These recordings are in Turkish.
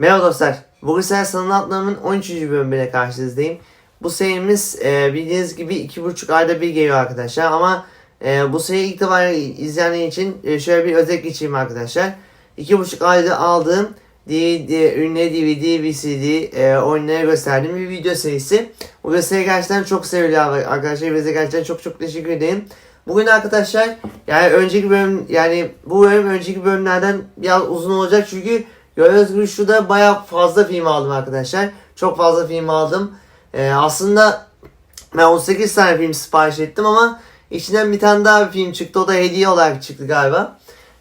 Merhaba dostlar. Bugün sizlerle sanal atlarımın 13. bölümüyle karşınızdayım. Bu serimiz e, bildiğiniz gibi 2,5 ayda bir geliyor arkadaşlar ama e, bu seriyi ilk defa izleyenler için e, şöyle bir özet geçeyim arkadaşlar. 2,5 ayda aldığım DVD, ürünleri DVD, VCD e, oyunları gösterdiğim bir video serisi. Bu gösteri gerçekten çok seviliyor arkadaşlar. Bize gerçekten çok çok teşekkür ederim. Bugün arkadaşlar yani önceki bölüm yani bu bölüm önceki bölümlerden biraz uzun olacak çünkü Gördüğünüz gibi şurada bayağı fazla film aldım arkadaşlar. Çok fazla film aldım. Ee, aslında ben 18 tane film sipariş ettim ama içinden bir tane daha bir film çıktı. O da hediye olarak çıktı galiba.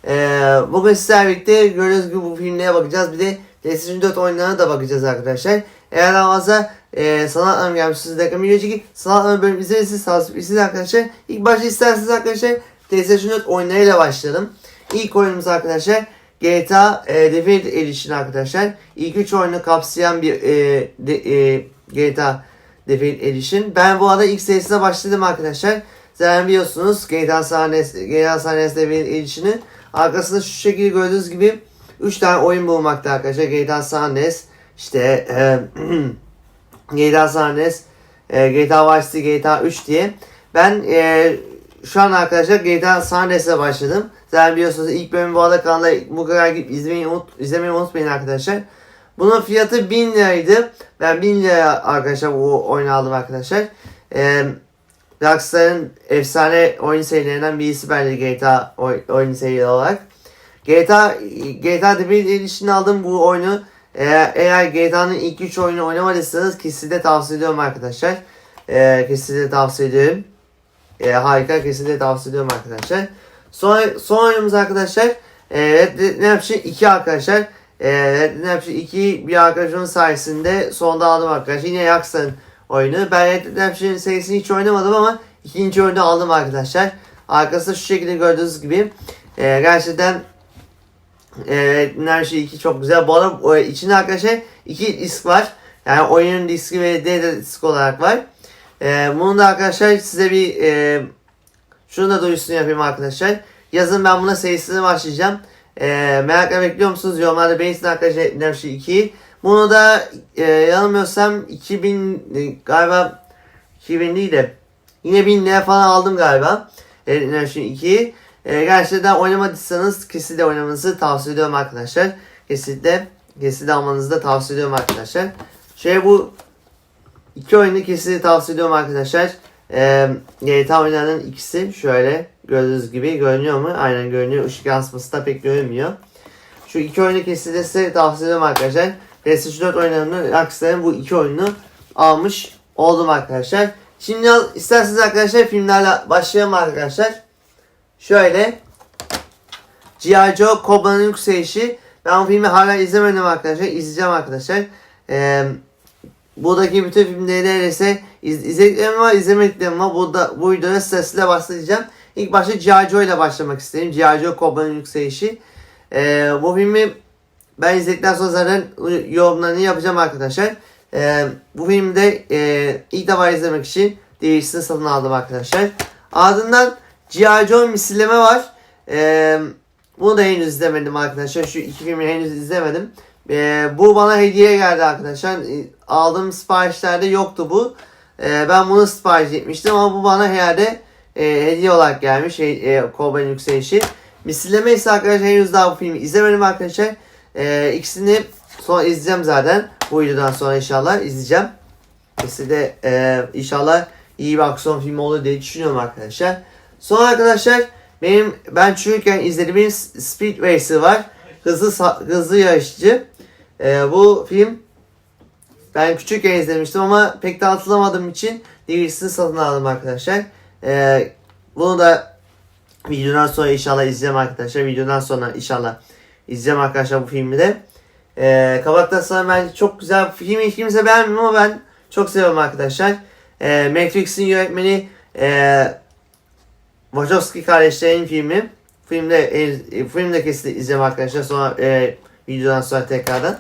Ee, bugün sizlerle birlikte gördüğünüz gibi bu filmlere bakacağız. Bir de PlayStation 4 oyunlarına da bakacağız arkadaşlar. Eğer fazla e, sanat anlamı gelmiş sizlere bir önceki sanat anlamı bölüm izlerirsiniz, siz arkadaşlar. İlk başta isterseniz arkadaşlar PlayStation 4 oyunlarıyla başlayalım. İlk oyunumuz arkadaşlar GTA e, Definitive Edition arkadaşlar. İlk üç oyunu kapsayan bir e, de, e, GTA Definitive Edition. Ben bu arada ilk serisine başladım arkadaşlar. Zaten biliyorsunuz GTA San Andreas, GTA San Andreas Definitive Edition'ı. Arkasında şu şekilde gördüğünüz gibi 3 tane oyun bulunmakta arkadaşlar. GTA San Andreas, işte e, GTA San Andreas, e, GTA Vice City, GTA 3 diye. Ben e, şu an arkadaşlar GTA San Andreas'a başladım. Zaten biliyorsunuz ilk bölüm bu arada kanalda bu kadar gidip izlemeyi, unut, izlemeyi unutmayın arkadaşlar. Bunun fiyatı 1000 liraydı. Ben 1000 liraya arkadaşlar bu oyunu aldım arkadaşlar. Ee, Rockstar'ın efsane oyun serilerinden birisi bence GTA oy, oyun serileri olarak. GTA GTA Definitive Edition'ı aldım bu oyunu. Eğer, eğer GTA'nın ilk 3 oyunu oynamadıysanız kesinlikle tavsiye ediyorum arkadaşlar. Ee, kesinlikle tavsiye ediyorum. Ee, harika kesinlikle tavsiye ediyorum arkadaşlar. Son, son oyunumuz arkadaşlar e, Red Dead Redemption 2 arkadaşlar. E, Red Dead Redemption 2 bir arkadaşımın sayesinde sonunda aldım arkadaşlar. Yine Yaksın oyunu. Ben Red Dead Redemption serisini hiç oynamadım ama ikinci oyunu aldım arkadaşlar. Arkasında şu şekilde gördüğünüz gibi e, gerçekten e, Dead Redemption 2 çok güzel. Bu arada içinde arkadaşlar iki disk var. Yani oyunun diski ve DVD disk olarak var. E, bunu da arkadaşlar size bir e, şunu da duyurusunu yapayım arkadaşlar. Yazın ben buna serisine başlayacağım. Ee, merakla bekliyor musunuz? Yorumlarda beğensin arkadaşlar Redemption 2'yi. Bunu da e, yanılmıyorsam 2000 e, galiba 2000 değil de yine 1000 lira falan aldım galiba. Redemption 2'yi. E, gerçekten oynamadıysanız kesinlikle oynamanızı tavsiye ediyorum arkadaşlar. Kesinlikle kesinlikle almanızı da tavsiye ediyorum arkadaşlar. Şey bu iki oyunu kesinlikle tavsiye ediyorum arkadaşlar. E, GTA oyunlarının ikisi şöyle gördüğünüz gibi görünüyor mu? Aynen görünüyor. Işık yansıması da pek görünmüyor. Şu iki oyunu kesinlikle size tavsiye ederim arkadaşlar. PlayStation 4 oyunlarını Rockstar'ın bu iki oyununu almış oldum arkadaşlar. Şimdi isterseniz arkadaşlar filmlerle başlayalım arkadaşlar. Şöyle G.I. Joe Cobra'nın yükselişi. Ben bu filmi hala izlemedim arkadaşlar. İzleyeceğim arkadaşlar. Ee, buradaki bütün filmleri neredeyse iz, izlediklerim var, izlemediklerim var. Burada, bu videoda sırasıyla başlayacağım. İlk başta G.I. Joe ile başlamak istedim. G.I. Joe Cobra'nın yükselişi. Ee, bu filmi ben izledikten sonra zaten yorumlarını yapacağım arkadaşlar. Ee, bu filmde e, ilk defa izlemek için DVD'sini satın aldım arkadaşlar. Ardından G.I. Joe misilleme var. Ee, bunu da henüz izlemedim arkadaşlar. Şu iki filmi henüz izlemedim. Ee, bu bana hediye geldi arkadaşlar. Aldığım siparişlerde yoktu bu. Ee, ben bunu sipariş etmiştim ama bu bana herhalde e, hediye olarak gelmiş. E, e, Cobain yükselişi. Misilleme ise arkadaşlar henüz daha bu filmi izlemedim arkadaşlar. E, ikisini sonra izleyeceğim zaten. Bu videodan sonra inşallah izleyeceğim. İkisi de e, inşallah iyi bir aksiyon filmi olur diye düşünüyorum arkadaşlar. Sonra arkadaşlar benim ben çocukken izlediğim Speed Racer var. Hızlı hızlı yarışçı. E, bu film ben küçükken izlemiştim ama pek de hatırlamadığım için DVD'sini satın aldım arkadaşlar. Ee, bunu da videodan sonra inşallah izleyeceğim arkadaşlar. Videodan sonra inşallah izleyeceğim arkadaşlar bu filmi de. Ee, Kabaktan sonra ben çok güzel filmi kimse beğenmiyor ama ben çok seviyorum arkadaşlar. Ee, Matrix'in yönetmeni e, Wachowski kardeşlerin filmi. Filmde e, filmde kesin izleyeceğim arkadaşlar. Sonra e, videodan sonra tekrardan.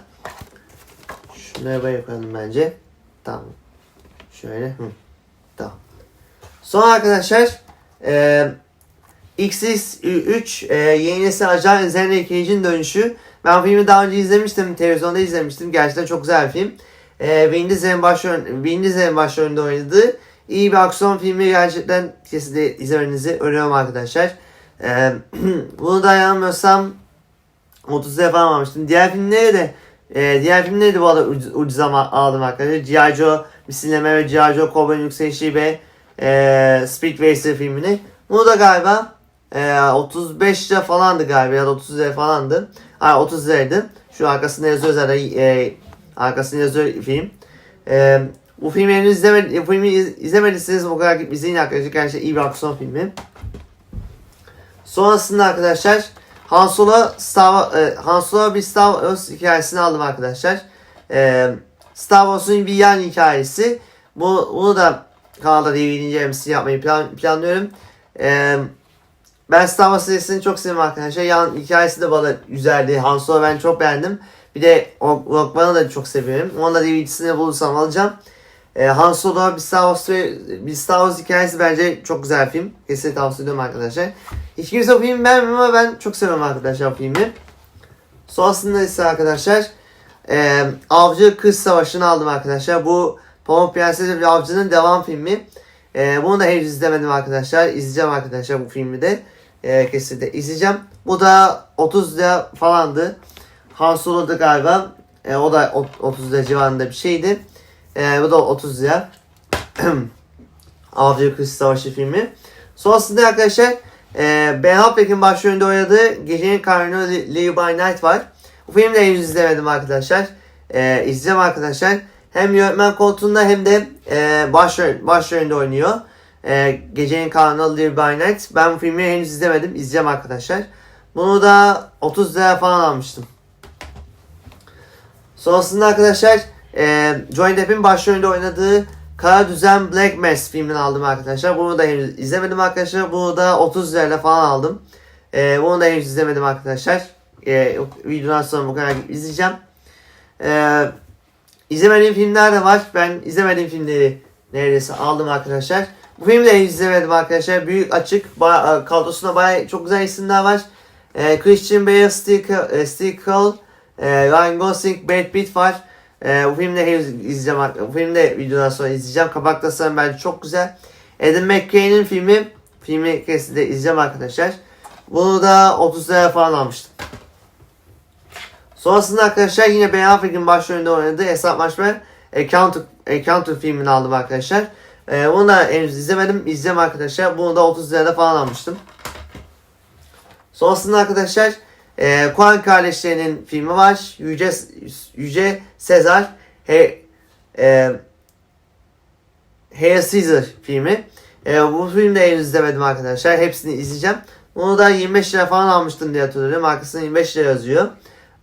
Şunları böyle yapalım bence. Tamam. Şöyle. Hı. Tamam. Sonra arkadaşlar e, XX3 e, yeni nesil Zenry Cage'in dönüşü. Ben filmi daha önce izlemiştim. Televizyonda izlemiştim. Gerçekten çok güzel bir film. E, Vin Diesel'in başrol, Vin Diesel'in oynadığı iyi bir aksiyon filmi gerçekten kesinlikle izlemenizi öneriyorum arkadaşlar. E, bunu da yanılmıyorsam 30 lira falan almıştım. Diğer filmleri de e, diğer filmleri de bu arada ucuz, ucuza aldım arkadaşlar. G.I. Joe misilleme ve G.I. Joe Cowboy'un yükselişi ve e, Speed Racer filmini. Bunu da galiba e, 35 lira falandı galiba ya da 30 lira falandı. Hayır 30 liraydı. Şu arkasında yazıyor zaten e, arkasında yazıyor film. E, bu filmi henüz izlemedi, bu filmi iz- izlemediyseniz bu kadar gidip izleyin arkadaşlar. Gerçekten iyi bir aksiyon filmi. Sonrasında arkadaşlar Han Solo, Star, e, Han Solo bir Star Wars hikayesini aldım arkadaşlar. E, Star Wars'un bir yan hikayesi. Bu, bunu da kanalda DVD yapmayı plan, planlıyorum. E, ben Star Wars serisini çok seviyorum arkadaşlar. Yan hikayesi de bana güzeldi. Han Solo ben çok beğendim. Bir de Rogue One'ı da çok seviyorum. Onu da DVD'sini bulursam alacağım. E, Han Solo bir Star Wars bir Star Wars hikayesi bence çok güzel bir film. Kesinlikle tavsiye ediyorum arkadaşlar. Hiç kimse o filmi beğenmiyor ama ben çok seviyorum arkadaşlar o filmi. Sonrasında ise arkadaşlar e, Avcı Kız Savaşı'nı aldım arkadaşlar. Bu Pamuk Prenses ve Avcı'nın devam filmi. E, bunu da henüz izlemedim arkadaşlar. İzleyeceğim arkadaşlar bu filmi de. E, kesinlikle izleyeceğim. Bu da 30 lira falandı. Han Solo'da galiba. E, o da ot- 30 lira civarında bir şeydi. E, bu da 30 lira. Avcı Kız Savaşı filmi. Sonrasında arkadaşlar e, Ben Affleck'in başrolünde oynadığı Gecenin Karnı Live by Night var. Bu filmi de henüz izlemedim arkadaşlar. E, izleyeceğim arkadaşlar. Hem yönetmen koltuğunda hem de e, başrol, başrolünde oynuyor. E, Gecenin Karnı Live by Night. Ben bu filmi henüz izlemedim. İzleyeceğim arkadaşlar. Bunu da 30 lira falan almıştım. Sonrasında arkadaşlar e, Johnny Depp'in başrolünde oynadığı Kara Düzen Black Mass filmini aldım arkadaşlar. Bunu da henüz izlemedim arkadaşlar. Bunu da 30 lirayla falan aldım. E, bunu da henüz izlemedim arkadaşlar. E, videodan sonra bu kadar izleyeceğim. E, izlemediğim filmler de var. Ben izlemediğim filmleri neredeyse aldım arkadaşlar. Bu filmi de izlemedim arkadaşlar. Büyük açık. Ba- kadrosunda bayağı çok güzel isimler var. E, Christian Bale, Steve, e, Steve Carell, e, Ryan Gosling, Brad Pitt var. E, bu filmde henüz izleyeceğim. Bu filmde videodan sonra izleyeceğim. Kapak tasarım bence çok güzel. Adam McKay'nin filmi. Filmi kesinlikle izleyeceğim arkadaşlar. Bunu da 30 lira falan almıştım. Sonrasında arkadaşlar yine Ben Affleck'in başrolünde oynadığı Hesaplaşma Accountant, Accountant filmini aldım arkadaşlar. E, bunu da henüz izlemedim. İzleyeceğim arkadaşlar. Bunu da 30 lirada falan almıştım. Sonrasında arkadaşlar e, Kuan kardeşlerinin filmi var. Yüce, Yüce Sezar He, e, Hail Caesar filmi. E, bu filmi de henüz izlemedim arkadaşlar. Hepsini izleyeceğim. Bunu da 25 lira falan almıştım diye hatırlıyorum. Arkasında 25 lira yazıyor.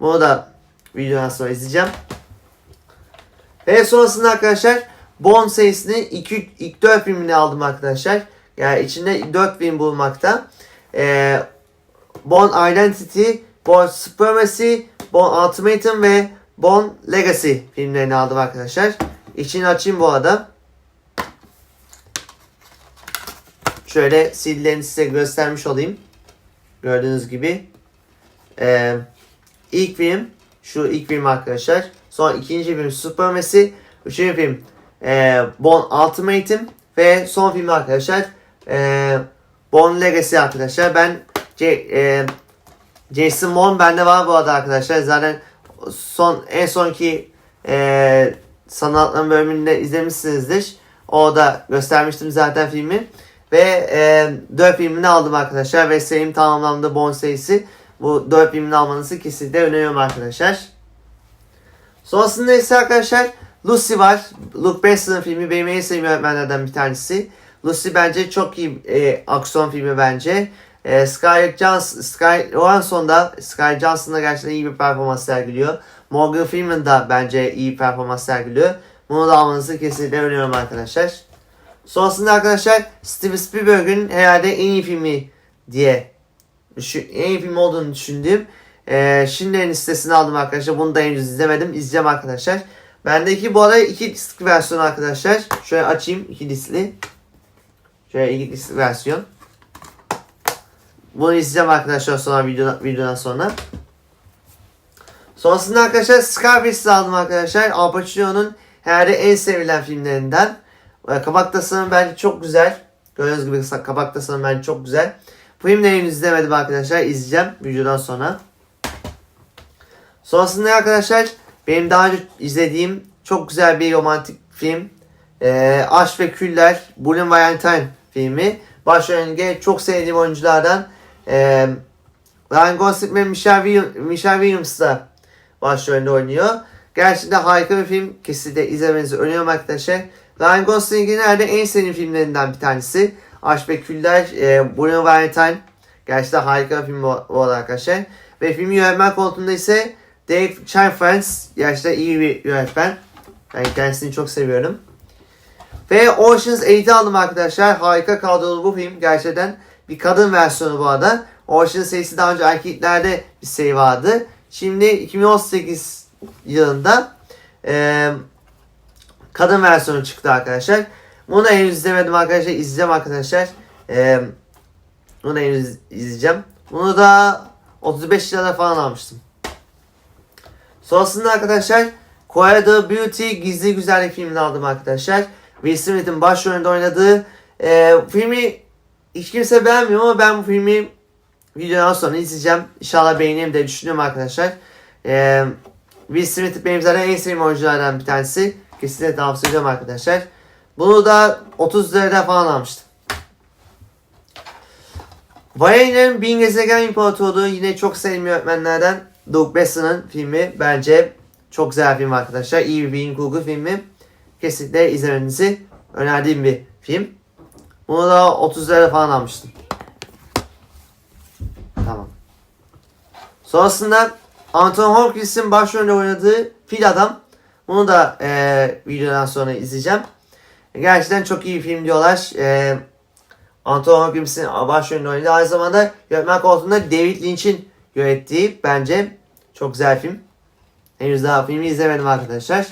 Bunu da videodan sonra izleyeceğim. Ve sonrasında arkadaşlar Bond serisini ilk, ilk 4 filmini aldım arkadaşlar. Yani içinde 4 film bulunmakta. Ee, Bond Identity, Bond Supremacy, Bond Ultimatum ve Bond Legacy filmlerini aldım arkadaşlar. İçini açayım bu arada. Şöyle CD'lerini size göstermiş olayım. Gördüğünüz gibi. Ee, ilk film şu ilk film arkadaşlar. Sonra ikinci film Supremacy. Üçüncü film e, Bond Ultimatum. Ve son film arkadaşlar e, Bond Legacy arkadaşlar. Ben C, e, Jason Bourne bende var bu arada arkadaşlar. Zaten son en sonki e, sanatların bölümünde izlemişsinizdir. O da göstermiştim zaten filmi. Ve e, 4 filmini aldım arkadaşlar. Ve serim tamamlandı Bond serisi. Bu 4 filmini almanızı kesinlikle öneriyorum arkadaşlar. Sonrasında ise arkadaşlar Lucy var. Luke Besson'ın filmi benim en sevdiğim yönetmenlerden bir tanesi. Lucy bence çok iyi e, aksiyon filmi bence. E, Scarlett Johansson, Scarlett Johansson da Scarlett Johansson da gerçekten iyi bir performans sergiliyor. Morgan Freeman da bence iyi performans sergiliyor. Bunu da almanızı kesinlikle öneriyorum arkadaşlar. Sonrasında arkadaşlar Steven Spielberg'in herhalde en iyi filmi diye en iyi film olduğunu düşündüğüm ee, Schindler'in listesini aldım arkadaşlar. Bunu da henüz izlemedim. İzleyeceğim arkadaşlar. Bendeki bu arada iki disk versiyonu arkadaşlar. Şöyle açayım iki diskli. Şöyle ilgili versiyon. Bunu izleyeceğim arkadaşlar sonra video, videodan sonra. Sonrasında arkadaşlar Scarface'i aldım arkadaşlar. Al Pacino'nun herhalde en sevilen filmlerinden. Kapak tasarımı bence çok güzel. Gördüğünüz gibi kapak tasarımı bence çok güzel. Bu filmleri henüz izlemedim arkadaşlar. İzleyeceğim videodan sonra. Sonrasında arkadaşlar benim daha önce izlediğim çok güzel bir romantik film. E, Aşk ve Küller, Bulun Valentine filmi. Başrolünde çok sevdiğim oyunculardan e, Ryan Gosling ve Michelle, Michelle Williams da başrolünde oynuyor. Gerçekten harika bir film. Kesinlikle izlemenizi öneriyorum arkadaşlar. Ryan Gosling'in herhalde en sevdiğim filmlerinden bir tanesi. Aşk ve Küller, e, Bruno Valentine. Gerçekten harika bir film bu, bu arkadaşlar. Ve filmi yönetmen koltuğunda ise Dave Chaffrance. Gerçekten iyi bir yönetmen. Yani kendisini çok seviyorum. Ve Ocean's 8'i aldım arkadaşlar. Harika kadrolu bu film. Gerçekten bir kadın versiyonu bu arada. Ocean's 8'i daha önce erkeklerde bir seri vardı. Şimdi 2018 yılında e, kadın versiyonu çıktı arkadaşlar. Bunu henüz izlemedim arkadaşlar. İzleyeceğim arkadaşlar. E, bunu henüz izleyeceğim. Bunu da 35 lirada falan almıştım. Sonrasında arkadaşlar Quiet Beauty Gizli Güzellik filmini aldım arkadaşlar. Will Smith'in başrolünde oynadığı e, filmi hiç kimse beğenmiyor ama ben bu filmi videodan sonra izleyeceğim. İnşallah beğenirim diye düşünüyorum arkadaşlar. E, Will Smith benim zaten en sevdiğim oyunculardan bir tanesi. Kesinlikle tavsiye ediyorum arkadaşlar. Bunu da 30 lirada falan almıştım. Valerian'ın Bin Gezegen İmparatorluğu yine çok sevdiğim yönetmenlerden Doug Besson'ın filmi. Bence çok güzel bir film arkadaşlar. İyi bir bilim kurgu filmi. Kesinlikle izlemenizi önerdiğim bir film. Bunu da 30 lira falan almıştım. Tamam. Sonrasında Anthony Hopkins'in başrolünde oynadığı Fil Adam. Bunu da e, videodan sonra izleyeceğim. Gerçekten çok iyi bir film diyorlar. E, Anthony Hopkins'in başrolünde oynadığı aynı zamanda yönetmen koltuğunda David Lynch'in yönettiği bence çok güzel film. Henüz daha filmi izlemedim arkadaşlar.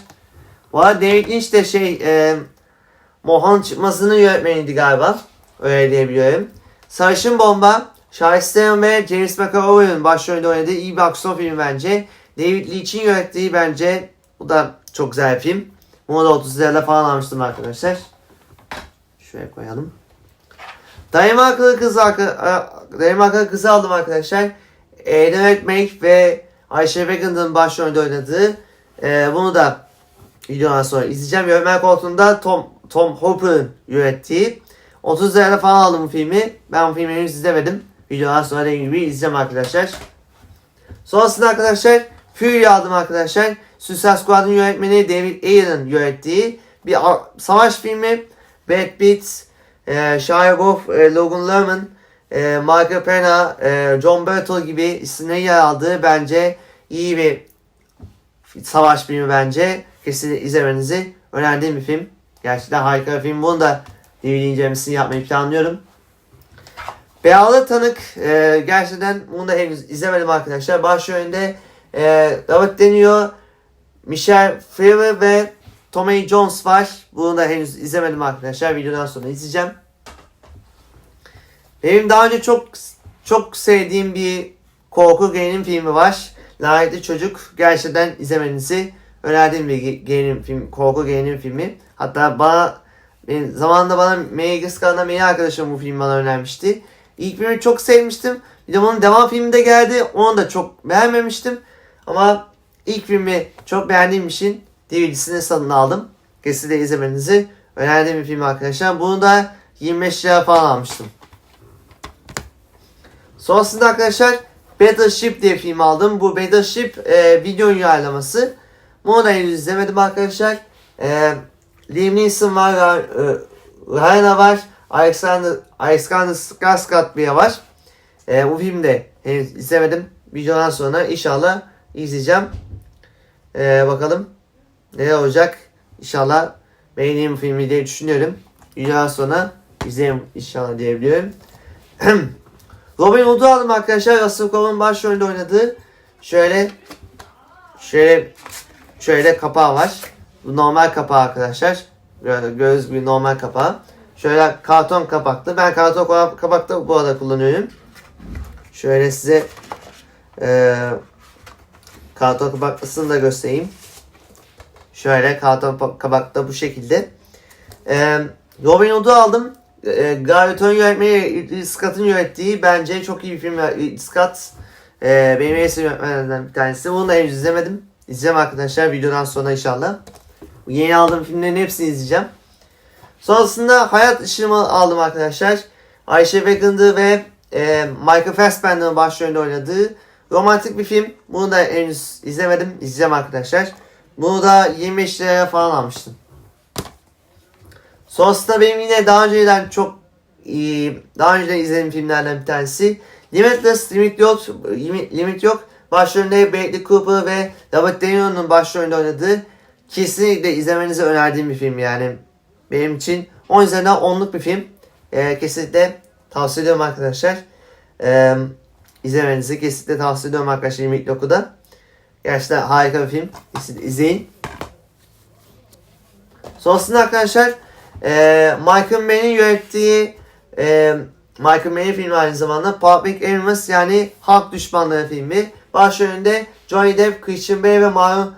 Bu arada David Lynch de şey e, Mohan çıkmasının yönetmeniydi galiba. Öyle diyebiliyorum. Sarışın Bomba, Charlize ve James McAvoy'un başrolünde oynadığı iyi bir aksiyon filmi bence. David Lynch'in yönettiği bence bu da çok güzel bir film. Bunu da 30 lirayla falan almıştım arkadaşlar. Şuraya koyalım. Danimarkalı kız Danimarkalı kızı aldım arkadaşlar. Eğlen Make ve Ayşe Beckham'ın başrolünde oynadığı e, bunu da videodan sonra izleyeceğim. Yönetmen koltuğunda Tom Tom Hopper'ın yönettiği 30 lirayla falan aldım bu filmi. Ben bu filmi henüz izlemedim. Videodan sonra dediğim gibi izleyeceğim arkadaşlar. Sonrasında arkadaşlar Fury aldım arkadaşlar. Suicide Squad'ın yönetmeni David Ayer'ın yönettiği bir savaş filmi. Brad Pitt, e, Shia Goff, e, Logan Lerman, e, Michael Pena, e, John Bertal gibi isimleri yer aldığı bence iyi bir savaş filmi bence. Kesinlikle izlemenizi önerdiğim bir film. Gerçekten harika bir film. Bunu da DVD incelemesini yapmayı planlıyorum. Beyazlı Tanık e, gerçekten bunu da henüz izlemedim arkadaşlar. Başrolünde e, Robert De Niro, Michelle Pfeiffer ve Tommy Jones var. Bunu da henüz izlemedim arkadaşlar. Videodan sonra izleyeceğim. Benim daha önce çok çok sevdiğim bir korku gerilim filmi var. Lanetli Çocuk. Gerçekten izlemenizi önerdiğim bir gerilim film, korku gerilim filmi. Hatta bana benim zamanında bana Megas kanalında Mey arkadaşım bu filmi bana önermişti. İlk filmi çok sevmiştim. Bir de bunun devam filmi de geldi. Onu da çok beğenmemiştim. Ama ilk filmi çok beğendiğim için DVD'sini satın aldım. Kesinlikle izlemenizi önerdiğim bir film arkadaşlar. Bunu da 25 lira falan almıştım. Sonrasında arkadaşlar Battleship diye film aldım. Bu Battleship e, video uyarlaması. Bunu henüz izlemedim arkadaşlar. E, Liam Neeson var, e, Ryan var, Alexander, Alexander Skarsgård var. E, bu filmi de henüz izlemedim. Videodan sonra inşallah izleyeceğim. E, bakalım ne olacak. İnşallah beğeneyim filmi diye düşünüyorum. Videodan sonra izleyeyim inşallah diyebiliyorum. Robin Hood'u aldım arkadaşlar. Russell Crowe'un başrolünde oynadığı. Şöyle şöyle şöyle kapağı var. Bu normal kapağı arkadaşlar. Böyle göz bir normal kapağı. Şöyle karton kapaklı. Ben karton kapa- kapaklı bu arada kullanıyorum. Şöyle size e, karton kapaklısını da göstereyim. Şöyle karton kapakta bu şekilde. E, Robin Hood'u aldım. E, Ritchie'nin yönetmeni Ridley Scott'ın yönettiği bence çok iyi bir film. Ridley Scott e, benim en sevdiğim yönetmenlerden bir tanesi. Bunu da henüz izlemedim. İzleyeceğim arkadaşlar videodan sonra inşallah. Yeni aldığım filmlerin hepsini izleyeceğim. Sonrasında Hayat Işığımı aldım arkadaşlar. Ayşe Vegan'dı ve e, Michael Fassbender'ın başrolünde oynadığı romantik bir film. Bunu da henüz izlemedim. İzleyeceğim arkadaşlar. Bunu da 25 liraya falan almıştım. Sonrasında benim yine daha önceden çok iyi, daha önceden izlediğim filmlerden bir tanesi. Limitless, Limit Yok, Limit, Yok. Başrolünde Bradley Cooper ve Robert De Niro'nun başrolünde oynadığı kesinlikle izlemenizi önerdiğim bir film yani. Benim için 10 üzerinden 10'luk bir film. Ee, kesinlikle tavsiye ediyorum arkadaşlar. Ee, izlemenizi kesinlikle tavsiye ediyorum arkadaşlar Limit Yok'u da. Gerçekten harika bir film. İz- İzleyin. Sonrasında arkadaşlar e, Michael Mann'in yönettiği e, Michael Mann'in filmi aynı zamanda Public Enemies yani Halk Düşmanları filmi. Başrolünde Johnny Depp, Christian Bale ve Marion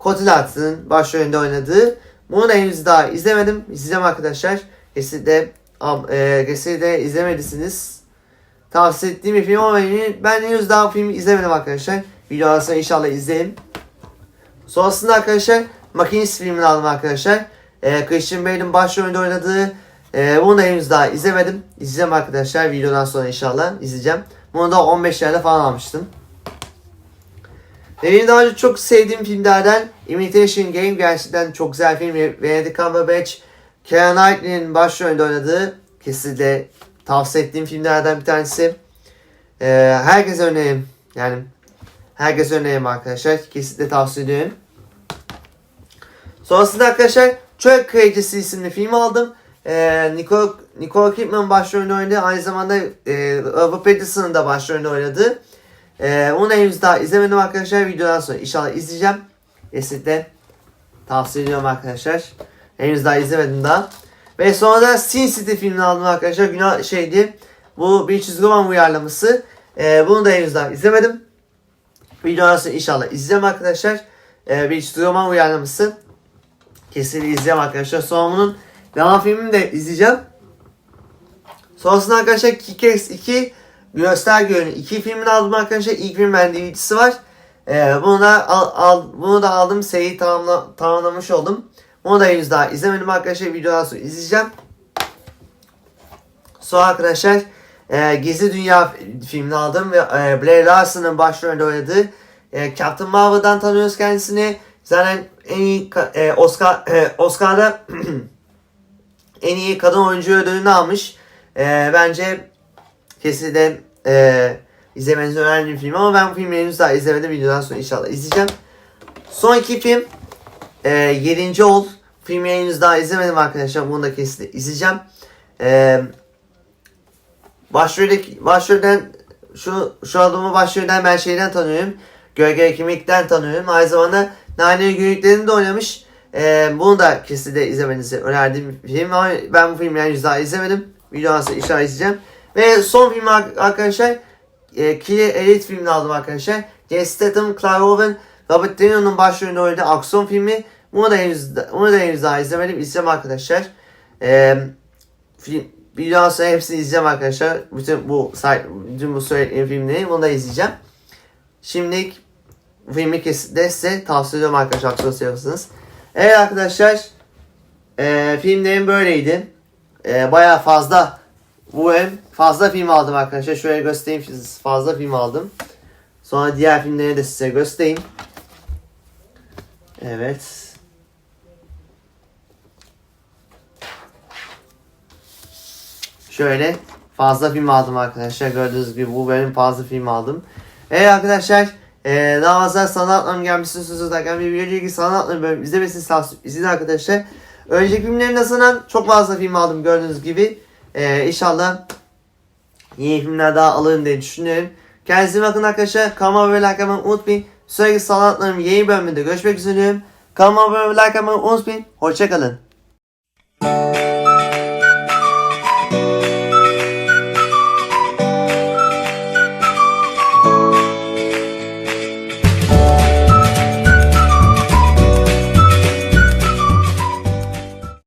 Cotillard'ın başrolünde oynadığı. Bunu da henüz daha izlemedim. İzleyeceğim arkadaşlar. Kesinlikle, e, kesinlikle izlemedisiniz. Tavsiye ettiğim bir film ama ben- henüz daha filmi izlemedim arkadaşlar. Video inşallah izleyin. Sonrasında arkadaşlar Makinist filmini aldım arkadaşlar. Ee, Christian Bale'in başrolünde oynadığı e, bunu da henüz daha izlemedim. İzleyeceğim arkadaşlar videodan sonra inşallah izleyeceğim. Bunu da 15 yerde falan almıştım. Benim daha önce çok sevdiğim filmlerden Imitation Game gerçekten çok güzel film. Benedict Cumberbatch, Keira Knightley'nin başrolünde oynadığı kesinlikle tavsiye ettiğim filmlerden bir tanesi. Ee, herkese öneririm. Yani herkese öneririm arkadaşlar. Kesinlikle tavsiye ediyorum. Sonrasında arkadaşlar Çöl Kraliçesi isimli film aldım. Ee, Nicole, Nicole Kidman başrolünde oynadı. Aynı zamanda e, Robert Pattinson'ın da başrolünde oynadı. Ee, onu henüz daha izlemedim arkadaşlar. Videodan sonra inşallah izleyeceğim. Kesinlikle tavsiye ediyorum arkadaşlar. Henüz daha izlemedim daha. Ve sonra da Sin City filmini aldım arkadaşlar. Günah şeydi. Bu bir çizgi roman uyarlaması. Ee, bunu da henüz daha izlemedim. Videodan sonra inşallah izleyeceğim arkadaşlar. Ee, bir çizgi roman uyarlaması. Kesin izleyeceğim arkadaşlar. Sonra bunun devam filmini de izleyeceğim. Sonrasında arkadaşlar Kick-Ass 2 Gösterge Yönü 2 filmini aldım arkadaşlar. İlk film bende DVD'si var. Ee, bunu da al, al- bunu da aldım. Seriyi tamamla, tamamlamış oldum. Bunu da henüz daha izlemedim arkadaşlar. Videodan sonra izleyeceğim. Sonra arkadaşlar e, Gizli Dünya filmini aldım ve e, Blair Larson'ın başrolünde oynadığı e, Captain Marvel'dan tanıyoruz kendisini. Zaten en iyi e, Oscar e, Oscar'da en iyi kadın oyuncu ödülünü almış. E, bence kesinlikle e, izlemenizi önerdiğim film ama ben bu filmi henüz daha izlemedim. Videodan sonra inşallah izleyeceğim. Son iki film e, 7. Ol. Filmi henüz daha izlemedim arkadaşlar. Bunu da kesinlikle izleyeceğim. E, başroldeki, başrolden şu, şu adamı başrolden ben şeyden tanıyorum. Gölge Kimlik'ten tanıyorum. Aynı zamanda Nane Günlüklerinde de oynamış. E, bunu da kesinlikle izlemenizi önerdiğim bir film ama ben bu filmi henüz daha izlemedim. Videodan sonra inşallah izleyeceğim. Ve son film ar- arkadaşlar e, Killer Elite filmini aldım arkadaşlar. Jason Statham, Clive Owen, Robert De Niro'nun başrolünde oynadığı aksiyon filmi. Bunu da henüz, bunu da henüz daha izlemedim. İzleyeceğim arkadaşlar. E, film, videodan sonra hepsini izleyeceğim arkadaşlar. Bütün bu bütün bu söylediğim filmleri bunu da izleyeceğim. Şimdilik filmi kesinlikle size tavsiye ediyorum arkadaşlar. Aksiyon seviyorsanız. Evet arkadaşlar. E, filmlerim böyleydi. E, bayağı fazla bu hem fazla film aldım arkadaşlar. Şöyle göstereyim size fazla film aldım. Sonra diğer filmleri de size göstereyim. Evet. Şöyle fazla film aldım arkadaşlar. Gördüğünüz gibi bu benim fazla film aldım. Evet arkadaşlar. Ee, daha fazla sanatlarım gelmişsiniz sözü derken bir video ilgili sanatlarım bölüm izlemesini tavsiye izleyin arkadaşlar. Önceki filmlerin arasından çok fazla film aldım gördüğünüz gibi. Ee, inşallah yeni filmler daha alırım diye düşünüyorum. Kendinize bakın arkadaşlar. Kanalıma abone like yapmayı unutmayın. Sürekli sanatlarım yeni bölümünde görüşmek üzere. Kanalıma abone like yapmayı unutmayın. Hoşçakalın.